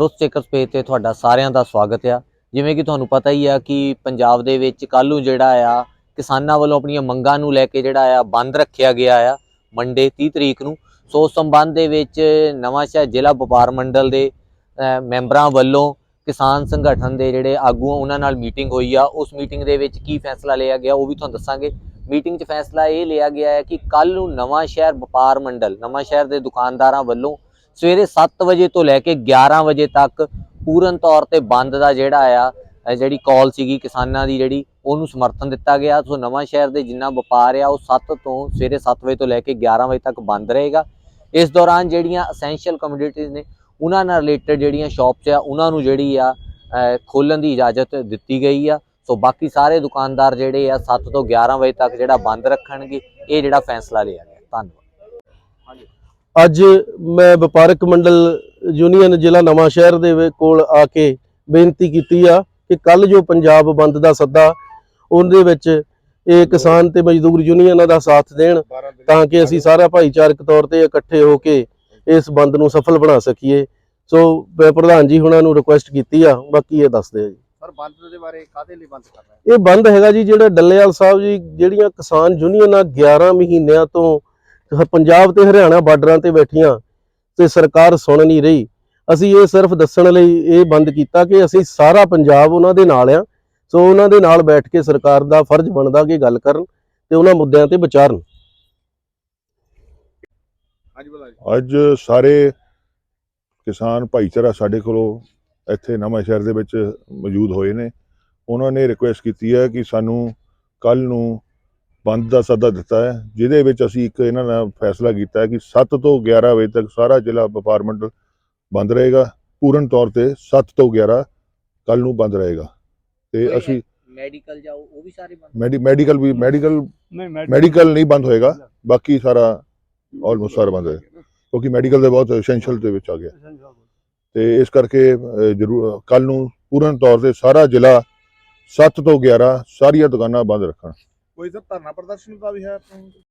ਰੋਜ਼ ਚੈਕਰਸ page ਤੇ ਤੁਹਾਡਾ ਸਾਰਿਆਂ ਦਾ ਸਵਾਗਤ ਆ। ਜਿਵੇਂ ਕਿ ਤੁਹਾਨੂੰ ਪਤਾ ਹੀ ਆ ਕਿ ਪੰਜਾਬ ਦੇ ਵਿੱਚ ਕੱਲ੍ਹ ਨੂੰ ਜਿਹੜਾ ਆ ਕਿਸਾਨਾਂ ਵੱਲੋਂ ਆਪਣੀਆਂ ਮੰਗਾਂ ਨੂੰ ਲੈ ਕੇ ਜਿਹੜਾ ਆ ਬੰਦ ਰੱਖਿਆ ਗਿਆ ਆ ਮੰਡੇ 30 ਤਰੀਕ ਨੂੰ। ਸੋ ਉਸ ਸੰਬੰਧ ਦੇ ਵਿੱਚ ਨਵਾਂਸ਼ਹਿਰ ਜ਼ਿਲ੍ਹਾ ਵਪਾਰ ਮੰਡਲ ਦੇ ਮੈਂਬਰਾਂ ਵੱਲੋਂ ਕਿਸਾਨ ਸੰਗਠਨ ਦੇ ਜਿਹੜੇ ਆਗੂ ਆ, ਉਹਨਾਂ ਨਾਲ ਮੀਟਿੰਗ ਹੋਈ ਆ। ਉਸ ਮੀਟਿੰਗ ਦੇ ਵਿੱਚ ਕੀ ਫੈਸਲਾ ਲਿਆ ਗਿਆ ਉਹ ਵੀ ਤੁਹਾਨੂੰ ਦੱਸਾਂਗੇ। ਮੀਟਿੰਗ 'ਚ ਫੈਸਲਾ ਇਹ ਲਿਆ ਗਿਆ ਹੈ ਕਿ ਕੱਲ ਨੂੰ ਨਵਾਂ ਸ਼ਹਿਰ ਵਪਾਰ ਮੰਡਲ ਨਵਾਂ ਸ਼ਹਿਰ ਦੇ ਦੁਕਾਨਦਾਰਾਂ ਵੱਲੋਂ ਸਵੇਰੇ 7 ਵਜੇ ਤੋਂ ਲੈ ਕੇ 11 ਵਜੇ ਤੱਕ ਪੂਰਨ ਤੌਰ ਤੇ ਬੰਦ ਦਾ ਜਿਹੜਾ ਆ ਜਿਹੜੀ ਕਾਲ ਸੀਗੀ ਕਿਸਾਨਾਂ ਦੀ ਜਿਹੜੀ, ਉਹਨੂੰ ਸਮਰਥਨ ਦਿੱਤਾ ਗਿਆ। ਸੋ ਨਵਾਂ ਸ਼ਹਿਰ ਦੇ ਜਿੰਨਾ ਵਪਾਰ ਆ, ਉਹ 7 ਤੋਂ ਸਵੇਰੇ 7 ਵਜੇ ਤੋਂ ਲੈ ਕੇ 11 ਵਜੇ ਤੱਕ ਬੰਦ ਰਹੇਗਾ। ਇਸ ਦੌਰਾਨ ਜਿਹੜੀਆਂ ਅਸੈਂਸ਼ੀਅਲ ਕਮੋਡਿਟੀਜ਼ ਨੇ, ਉਹਨਾਂ ਨਾਲ ਰਿਲੇਟਡ ਜਿਹੜੀਆਂ ਸ਼ਾਪਸ ਆ, ਉਹਨਾਂ ਨੂੰ ਜਿਹੜੀ ਆ ਖੋਲਣ ਦੀ ਇਜਾਜ਼ਤ ਦਿੱਤੀ ਗਈ ਆ। ਸੋ ਬਾਕੀ ਸਾਰੇ ਦੁਕਾਨਦਾਰ ਜਿਹੜੇ ਆ 7 ਤੋਂ 11 ਵਜੇ ਤੱਕ ਜਿਹੜਾ ਬੰਦ ਰੱਖਣਗੇ, ਇਹ ਜਿਹੜਾ ਫੈਸਲਾ ਲਿਆ ਗਿਆ। ਧੰਨਵਾਦ। ਅੱਜ ਮੈਂ ਵਪਾਰਕ ਮੰਡਲ ਯੂਨੀਅਨ ਜ਼ਿਲ੍ਹਾ ਨਵਾਂ ਸ਼ਹਿਰ ਦੇ ਕੋਲ ਆ ਕੇ ਬੇਨਤੀ ਕੀਤੀ ਆ ਕਿ ਕੱਲ ਜੋ ਪੰਜਾਬ ਬੰਦ ਦਾ ਸੱਦਾ ਉਹਦੇ ਵਿੱਚ ਇਹ ਕਿਸਾਨ ਤੇ ਮਜ਼ਦੂਰ ਯੂਨੀਅਨਾਂ ਦਾ ਸਾਥ ਦੇਣ ਤਾਂ ਕਿ ਅਸੀਂ ਸਾਰਾ ਭਾਈਚਾਰਕ ਤੌਰ ਤੇ ਇਕੱਠੇ ਹੋ ਕੇ ਇਸ ਬੰਦ ਨੂੰ ਸਫਲ ਬਣਾ ਸਕੀਏ। ਸੋ ਮੈਂ ਪ੍ਰਧਾਨ ਜੀ ਹੁਣਾਂ ਨੂੰ ਰਿਕੁਐਸਟ ਕੀਤੀ ਆ ਬਾਕੀ ਇਹ ਦੱਸਦੇ ਆ ਜੀ। ਸਰ ਬੰਦ ਦੇ ਬਾਰੇ ਕਾਦੇ ਲਈ ਬੰਦ ਕਰ ਰਹੇ ਇਹ ਬੰਦ ਹੈਗਾ ਜੀ ਜਿਹੜਾ ਡੱਲੇਵਾਲ ਸਾਹਿਬ ਜੀ ਜਿਹੜੀਆਂ ਕਿਸਾਨ ਯੂਨੀਅਨਾਂ 11 ਮਹੀਨਿਆਂ ਤੋਂ ਪੰਜਾਬ ਤੇ ਹਰਿਆਣਾ ਬਾਰਡਰਾਂ ਤੇ ਬੈਠੀਆਂ ਤੇ ਸਰਕਾਰ ਸੁਣ ਨਹੀਂ ਰਹੀ। ਅਸੀਂ ਇਹ ਸਿਰਫ ਦੱਸਣ ਲਈ ਇਹ ਬੰਦ ਕੀਤਾ ਕਿ ਅਸੀਂ ਸਾਰਾ ਪੰਜਾਬ ਉਹਨਾਂ ਦੇ ਨਾਲ ਆ ਸੋ ਉਹਨਾਂ ਦੇ ਨਾਲ ਬੈਠ ਕੇ ਸਰਕਾਰ ਦਾ ਫਰਜ਼ ਬਣਦਾ ਕਿ ਗੱਲ ਕਰਨ ਤੇ ਉਹਨਾਂ ਮੁੱਦਿਆਂ ਤੇ ਵਿਚਾਰਨ। ਅੱਜ ਸਾਰੇ ਕਿਸਾਨ ਭਾਈਚਾਰਾ ਸਾਡੇ ਕੋਲੋਂ ਇੱਥੇ ਨਵਾਂ ਸ਼ਹਿਰ ਦੇ ਵਿੱਚ ਮੌਜੂਦ ਹੋਏ ਨੇ। ਉਹਨਾਂ ਨੇ ਰਿਕੁਐਸਟ ਕੀਤੀ ਹੈ ਕਿ ਸਾਨੂੰ ਕੱਲ ਨੂੰ ਬੰਦ ਦਾ ਸੱਦਾ ਦਿੱਤਾ ਹੈ ਜਿਹਦੇ ਵਿੱਚ ਅਸੀਂ ਇੱਕ ਇਹਨਾਂ ਨਾਲ ਫੈਸਲਾ ਕੀਤਾ ਹੈ ਕਿ 7 ਤੋਂ 11 ਵਜੇ ਤੱਕ ਸਾਰਾ ਜ਼ਿਲ੍ਹਾ ਵਪਾਰ ਮੰਡਲ ਬੰਦ ਰਹੇਗਾ। ਪੂਰਨ ਤੌਰ ਤੇ 7 ਤੋਂ 11 ਕੱਲ ਨੂੰ ਬੰਦ ਰਹੇਗਾ। ਤੇ ਅਸੀਂ ਮੈਡੀਕਲ ਜਾਓ ਉਹ ਵੀ ਸਾਰੇ ਬੰਦ? ਮੈਡੀ ਮੈਡੀਕਲ ਵੀ ਮੈਡੀਕਲ ਨਹੀਂ ਮੈਡੀਕਲ ਨਹੀਂ ਬੰਦ ਹੋਏਗਾ। ਬਾਕੀ ਸਾਰਾ ਆਲਮੋਸਟ ਸਾਰਾ ਬੰਦ ਹੈ ਕਿਉਂਕਿ ਮੈਡੀਕਲ ਦੇ ਬਹੁਤ ਐਸੈਂਸ਼ੀਅਲ ਦੇ ਵਿੱਚ ਆ ਗਿਆ। ਤੇ ਇਸ ਕਰਕੇ ਜ਼ਰੂਰ ਕੱਲ ਨੂੰ ਪੂਰਨ ਤੌਰ ਤੇ ਸਾਰਾ ਜ਼ਿਲ੍ਹਾ 7 ਤੋਂ 11 ਸਾਰੀਆਂ ਦੁਕਾਨਾਂ ਬੰਦ ਰੱਖਣ। ਕੋਈ ਸਰ ਧਰਨਾ ਪ੍ਰਦਰਸ਼ਨ ਦਾ ਵੀ ਹੈ